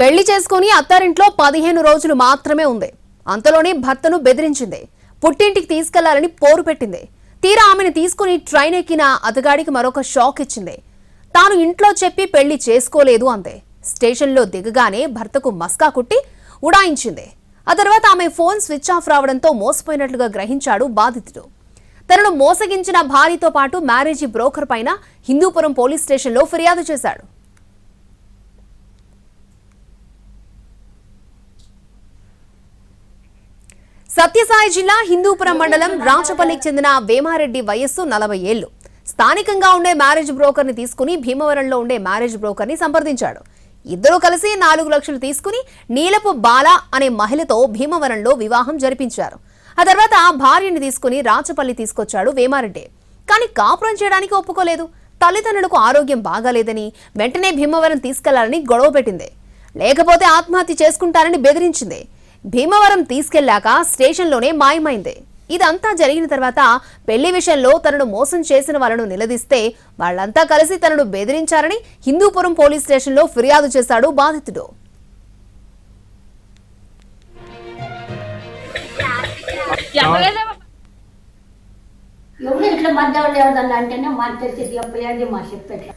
పెళ్ళి చేసుకుని అత్తారింట్లో పదిహేను రోజులు మాత్రమే ఉంది. అంతలోనే భర్తను బెదిరించింది. పుట్టింటికి తీసుకెళ్ళాలని పోరు పెట్టింది. తీరా ఆమెను తీసుకుని ట్రైన్ ఎక్కిన అతగాడికి మరొక షాక్ ఇచ్చింది. తాను ఇంట్లో చెప్పి పెళ్ళి చేసుకోలేదు అంతే స్టేషన్లో దిగగానే భర్తకు మస్కా కుట్టి ఉడాయించింది. ఆ తర్వాత ఆమె ఫోన్ స్విచ్ ఆఫ్ రావడంతో మోసపోయినట్లుగా గ్రహించాడు బాధితుడు. తనను మోసగించిన భార్యతో పాటు మ్యారేజీ బ్రోకర్ పైన హిందూపురం పోలీస్ స్టేషన్లో ఫిర్యాదు చేశాడు. సత్యసాయి జిల్లా హిందూపురం మండలం రాచపల్లికి చెందిన వేమారెడ్డి వయస్సు నలభై ఏళ్ళు స్థానికంగా ఉండే మ్యారేజ్ బ్రోకర్ని తీసుకుని భీమవరంలో ఉండే మ్యారేజ్ బ్రోకర్ని సంప్రదించాడు. ఇద్దరూ కలిసి నాలుగు లక్షలు తీసుకుని నీలపు బాల అనే మహిళతో భీమవరంలో వివాహం జరిపించారు. ఆ తర్వాత భార్యని తీసుకుని రాచపల్లి తీసుకొచ్చాడు వేమారెడ్డి. కానీ కాపురం చేయడానికి ఒప్పుకోలేదు. తల్లిదండ్రులకు ఆరోగ్యం బాగాలేదని వెంటనే భీమవరం తీసుకెళ్ళాలని గొడవ పెట్టింది. లేకపోతే ఆత్మహత్య చేసుకుంటారని బెదిరించింది. భీమవరం తీసుకెళ్ళాక స్టేషన్లోనే మాయమైంది. ఇదంతా జరిగిన తర్వాత పెళ్ళి విషయంలో తనను మోసం చేసిన వాళ్ళను నిలదీస్తే వాళ్ళంతా కలిసి తనను బెదిరించారని హిందూపురం పోలీస్ స్టేషన్లో ఫిర్యాదు చేశాడు బాధితుడు. ఎవరు ఇట్లా మధ్య ఎవరు అంటేనే మా తెలిసి చెప్పేది మా చెప్పేట్లా